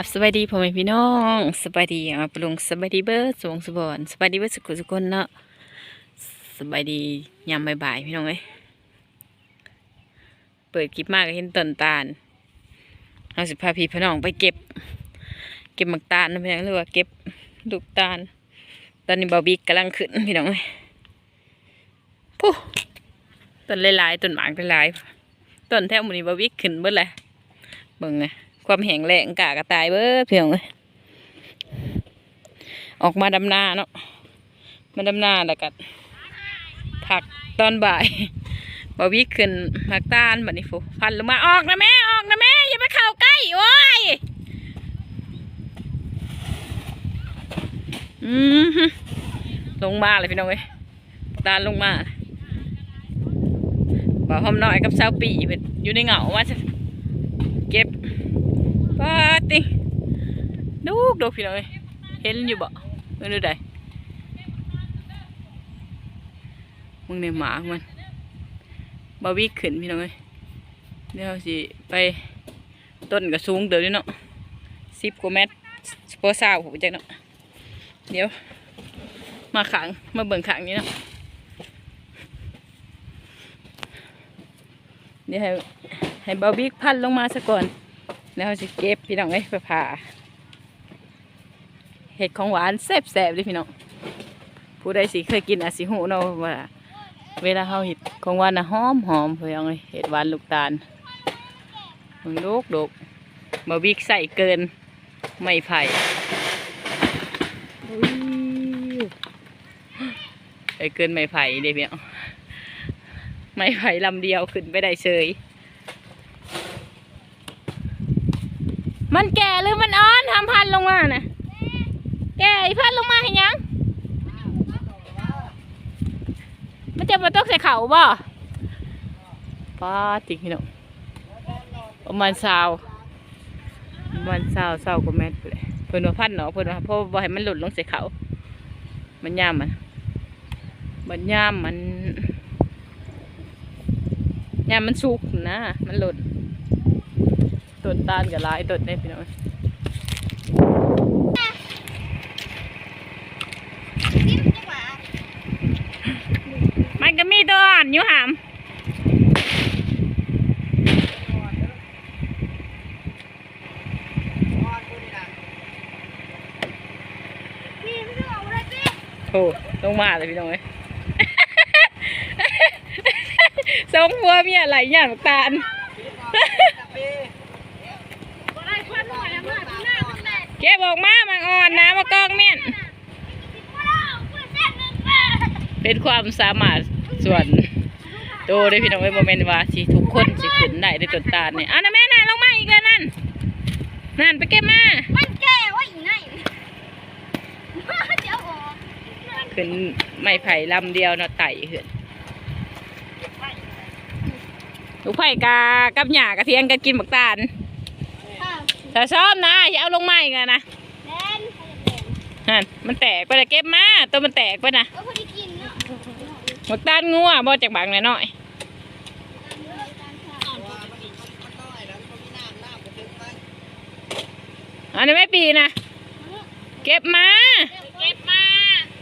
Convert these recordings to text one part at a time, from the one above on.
ับสวัสดีพ่อแม่พี่น้องสวัสดีอ่าปรุงสวัสดีเบิร์ดสวงสบอนสวัสดีเบิร์ดสุขุสุคนเนาะสวัสดียามบ่ายๆพี่น้องเอ้ยเปิดคลิปมากเห็นต้นตาลเอาสิพาพี่พี่น้องไปเก็บ เก็บหมักตาลนะพี่น้องหรือว่าเก็บลูกตาล ตอนนี้บาบิกกำลังขึ้นพี่น้องเอ้ยปุ๊ต้นหลายๆต้นหมากหลายๆต้นแถวหมูนี้บาบิกขึ้นเบิดเลยเบิ่งไง ความแห้งแล้งกากระตายเบิดเพียงเลยออกมาดำนาเนาะมาดำนาแล้วก็ผักตอนบ่ายบาวิขึ้นมักตาลบัดนี้ฟูพันลงมาออกนะแม่ออกนะแม่อย่ามาเข้าใกล้โอ้ยอืมลงมาเลยพี่น้องเอ้ยตาลลงมาบ่าวหอมน้อยกับสาวปีเพิ่นอยู่ในเหงาว่าจะเก็บ ปาติดูกดูพี่น้อยเห็นอยู่บ่เมื่อใดมึงในหมาของมันบาวิกขึ้นพี่น้อยเดี๋ยวสิไปต้นกระสูงเดี๋ยวนี้เนาะสิบกว่าเมตรโปรซาวผมจักเนาะเดี๋ยว มาขังมาเบิ่งขังนี้เนาะเดี๋ยวให้ให้บาวิกพันลงมาซะก่อน แล้วจะเก็บพี่น้องเอ้ยไปผ่าเห็ดของหวานแซ่บๆเลยพี่น้องผู้ใดสิเคยกินอาจสิหูเนาะว่า เวลาเขาเห็ดของหวานนะหอมหอมพี่น้องเอ้ยเห็ดหวานลูกตาลมันลูกดกมาวิกใส่เกินไม่ไผ่อุ้ยใสเกินไม่ไผ่เด้พี่น้องไม่ไผ่ลำเดียวขึ้นไปได้เฉย มันแก่หรือมันอ่อนทำพันลงมาน่ะ แก่อีพันลงมาให้ยัง มันจะมาตกใส่เขาบ่ป้าติงพี่น้องประมาณสาวประมาณสาวสาวกว่าแมตรเลยเพิ่นว่าพันเนาะเพิ่นว่าเพราะบ่าให้มันหล่นลงใส่เขา มันย่ามมันมันย่ามมันย่ามมันสุกนะ มันหล่น นตาลกับลายต้นนี่พี่น้องมันก็มีตัวอ่อนอยู่หามโอ้ลงมาเลยพี่น้องเอ้ยสองพัวเมียไหลหยาดตาล เก็บออกมามันอ่อนนะมากองเมียนเป็นความสามารถส่วนโตได้พี่น้องไว้โมเมนต์ว่าสิทุกคนสิขึ้นได้ในต้นตาลนี่อะนะแม่น่ะลงมาอีกแล้วนั่นนั่นไปเก็บมามันแก่ว่าอีไหนเดี๋ยวออกขึ้นไม้ไผ่ลำเดียวเนาะไต่ขึ้นลูกไผ่กากับหญ้ากระเทียงกันกินหมกตาลข้าว ถ้าชอบนะอย่าเอาลงมาอีกแล้วนะแดนฮันมันแตกไปเลยเก็บมาตัวมันแตกไปนะเออพอดีกินเนาะหมกตาลงัวบ่จากบางหน่อยๆอันนี้ไม่ปีนะเก็บมา เก็บมา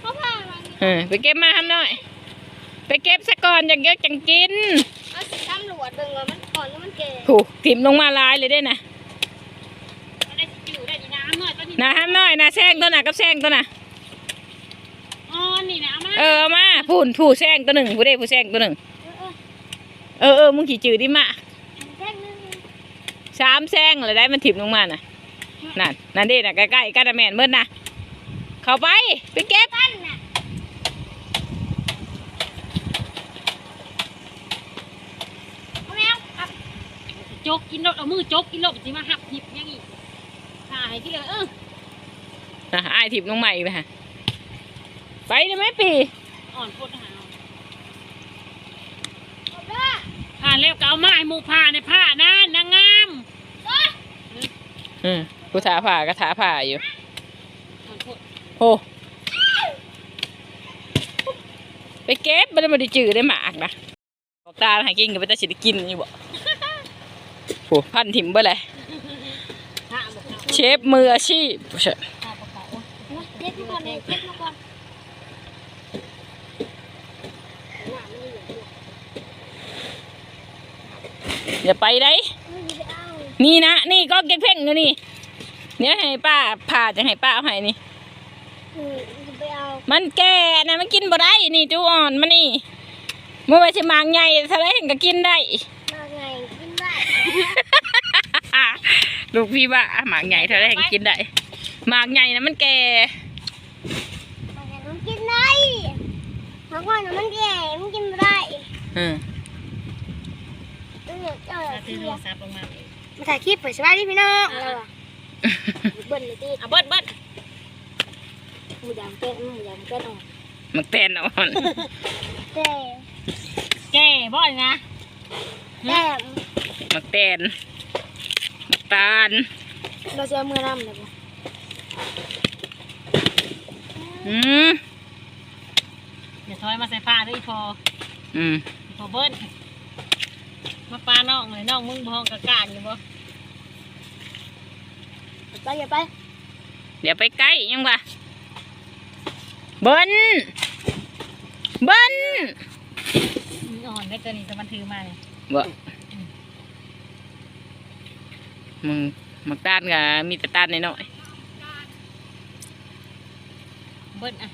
เขาพามาเออไปเก็บมาทำหน่อย ไปเก็บซะก่อนอย่างเยอะจังกินเอาสิตำรวจเบิ่งว่ามันอ่อนหรือมันแก่ถูกถิ่มลงมาลายเลยได้นะ มันได้อยู่ได้ดีน้ำห น่อยตอนนี้นะทำหน่อยนะแซงตัวน่ะกับแซงตัวน่ะอ่อนนี่นะมาเออเอามาผู้ผู้แซงตัวหนึ่งผู้ได้ผู้แซงตัวหนึ่งเออเออเออเออมึงขี่จืดดิมาแท่งนึงสามแซงเลยได้มันถิ่มลงมาน่ะนั่นนั่นเด้น่ะใกล้ๆกันนะแม่นเมื่อนะเข้าไปไปเก็บปั้นน่ะเอาแมวครับจกกินรถเอามือจกกินรถสิมาหักหิบยังอีกถ่ายที่เลยเออ อะอายถิ่มลงมาอีกไปฮะไปได้ไหมปีอ่อนโคตรหาเอาเด้อผ่านแล้วก็เอาไม้หมูผ่าในผ้านะนางงามอืมผู้ถาผ่าก็ถาผ่าอยู่อ่อนโคตรโอ้ไปเก็บมันไม่ได้จืดได้หมากนะบอกตาหากินกับไปแต่สิได้กินอยู่บ่โอ้พันถิ่มเบ่เลยผ้าบอกเชฟมืออาชีพ เจ็บมาก่อนเลยเจ็บมาก่อนอย่าไปได้มึงจะไปเอานี่นะ นี่ก็เก็บเพ่งอยู่นี่เนี่ยให้ป้าผ่าจะให้ป้าเอาให้นี่มึงจะไปเอามันแก่นะมันกินบ่ได้ นี่จูอ่อนมันนี่เมื่อไว้สิมางใหญ่ทะเลเห็นก็กินได้มาไงกินได้ ลูกพี่ว่าหมากใหญ่ทะเลเห็นกินได้หมากใหญ่นะมันแก่ มาไงมันกินได้ บางคนน่ะมันแก่มันกินไม่ได้อืมเออเจ้าถ้าเสีซื้อโทยรศัพท์ลงมาเองมาถ่ายคลิปเปิดสบายดีพี่น้องอะไรวะเบิ้ลเลยตีอะเบิดเบิดหมูยำแก้หมูยำแก้อ่อนมันแตนอ่อนแต่แก่บ่อยนะแต่มันแตนมันตาลเราจะเอามือน้ำเลยปะอืม เดี๋ยวถอยมาใส่ผ้าด้วยอีพออืมอีพอเบิดมาปลาน้องเลยน้องมึงบ่ห้องกะกากอยู่บ่ไปอย่าไป เดี๋ยวไปใกล้ยังวะเบิ้นเบิ้นมึงอ่อนได้ตัวนี้จะมันถือมาเนี่ยบ่มึงมักตานกับมีแต่ตานน้อยเบิดอะเ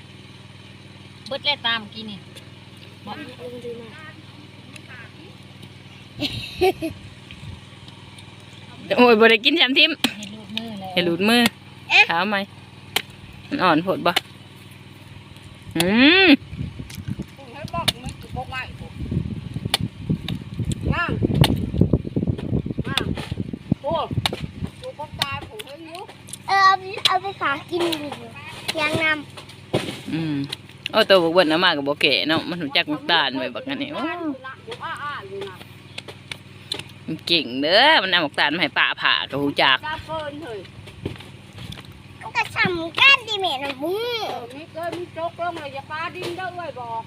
บิดแล้วตามกินนี่บ่ลุงดีมากๆโอ้ยบ่ได้กินแชมทิมให้ลูกมือเลยให้หลุดมือเท้าไหมมันอ่อนโผดบ่อืมให้บอกมึงบอกไว้ผมนั่งนั่งโอ้ดูปตายผมให้ยุเออเอาไปเอาไปฝากกินดียางนอืม โอ้ตัวบกเบิ้นเอามากับบ่แก่เนาะมันหูจักมักตาลไว้บักอันนี้โอ้นั่งอยู่นะอยู่อ้าอ้าอยู่นะมันเก่งเด้อมันเอามักตาลมาให้ป้าผ่ากับหูจักตาเฟินเฮ้ยำมันก็ทำกันดีแม่นะบุ้งเออมีเกินมีโจกลงเลยอย่าปลาดินเด้อเว้ยบอก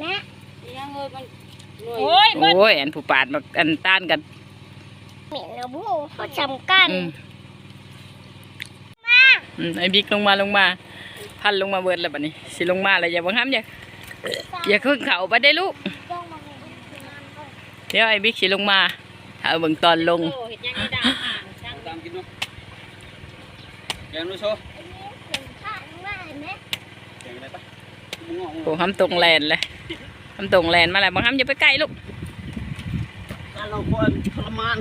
แม่เนี่ยเงยมันหน่วยโอ้ยเบิดโอ้ยอันผู้ปาดบักอันตานกันแม่นะบุ้งเขาทำกันอืมอืมไอ้บิ๊กลงมาลงมา พันลงมาเบิดแล้วบัดนี้ สิลงมาแล้วอย่าบังคับอย่าอย่าขึ้นเขาไปได้ลูกต้องมาให้กินน้ำก่อนเดี๋ยวไอ้บิ๊กสิลงมาถ้าเอาเบิ่งตอนลงโอ้เห็ดยังไงด่าห่างช่างตามกินเนาะแกงนู้โชว์อันนี้ถึงข้างว่าเห็นไหมแกงอะไรปะมึงงอกมึงโอ้ห้ำตรงแลนเลยห้ำตรงแลนมาแล้วบังคับอย่าไปใกล้ลูกการเราควรทรมาน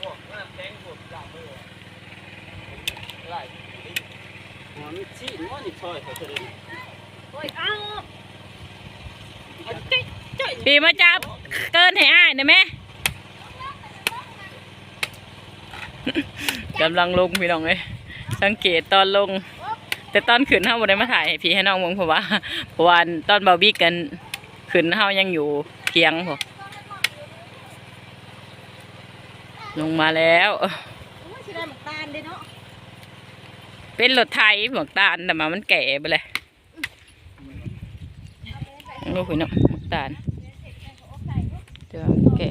พวกว่าแกงพวกดาบมือไรอ๋อนี่ชี้นี่ว่านี่ซอยเขาจะได้โอ้ยเอ้าปีมาจับเกินให้อ้ายได้ไหมกำลังลงพี่น้องเอ้ยสังเกตตอนลง แต่ตอนขึ้นเฮาบ่ได้มาถ่ายให้พี่ให้น้องมองเพราะว่าเพราะว่าตอนเบาบิ๊กกันขึ้นเฮายังอยู่เพียงพอลงมาแล้วโอ้ยสิได้หมกตาลเด้เนาะ เป็นรถไทยหมวกตาลแต่มามันแก่ไปเลยลูกคุยเนาะหมวกตาลเดี๋ยวมันแก่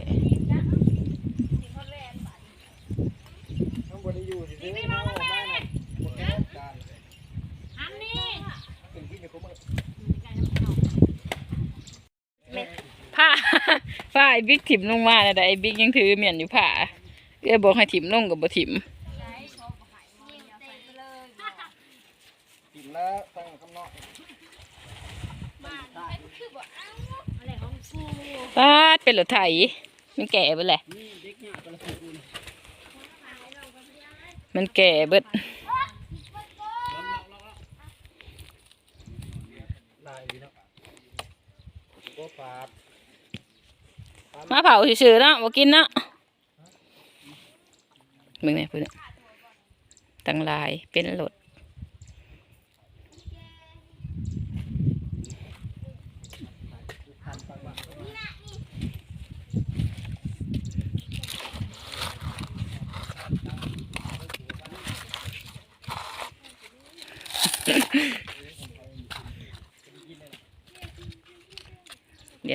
ต้องบริยูสิซื้ออันนี้ผ้าผ้าไอ้บิ๊กถิ่มลงมาแต่ไอ้บิ๊กยังถือเมียนอยู่ผ้าเอ้ยบอกให้ถิ่มลงกับบ่ถิ่ม กินแล้วตั้งข้างนอก อะไรของกู ปาดเป็นรถไถมันแก่ไปเลยมันแก่เบิดได้ดีเนาะก็ปาดมาเผาซื่อๆเนาะบ่กินเนาะมึงเนี่ยพูดเนี่ยตั้งลายเป็นรถ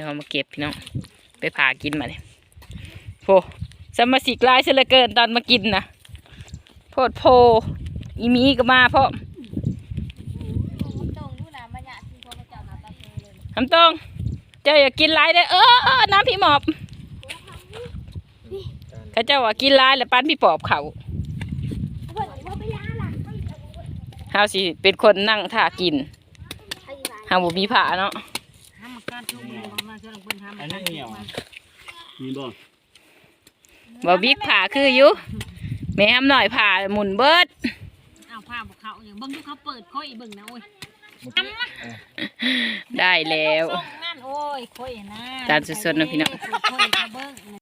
ดี๋ยวเรามาเก็บพี่น้องไปผ่ากินมาเนี่ยโฟสมาชิกลายเสียเหลือเกินตอนมากินนะโพดโพอีมีก็มาเพราะคำตรงเจ้าอย่ากินลายเด้เออน้ำพี่หมอบเขาเจ้าว่ากินลายแล้วปั้นพี่ปอบเขาเพิ่นว่าไปล้างหลังเพิ่นเฮาสิเป็นคนนั่งท่ากินหานเฮาบ่มีผ้าเนาะามมาการทุกมือมาเชื่อหลวงเพิ่นห้ามอันนี้เหนียว มีบ่บ่บิ๊กผ้าคืออยู่แม่ทำหน่อยผ้าหมุนเบิดเอาผ้าบอกเขาอย่างเบิ่งดูเขาเปิดค่อยเบิ่งนะโอ้ยได้แล้ว ส่งนั่นโอ้ยค่อยนะตามสุดๆนะพี่น้อง ค่อยก็เบิ่ง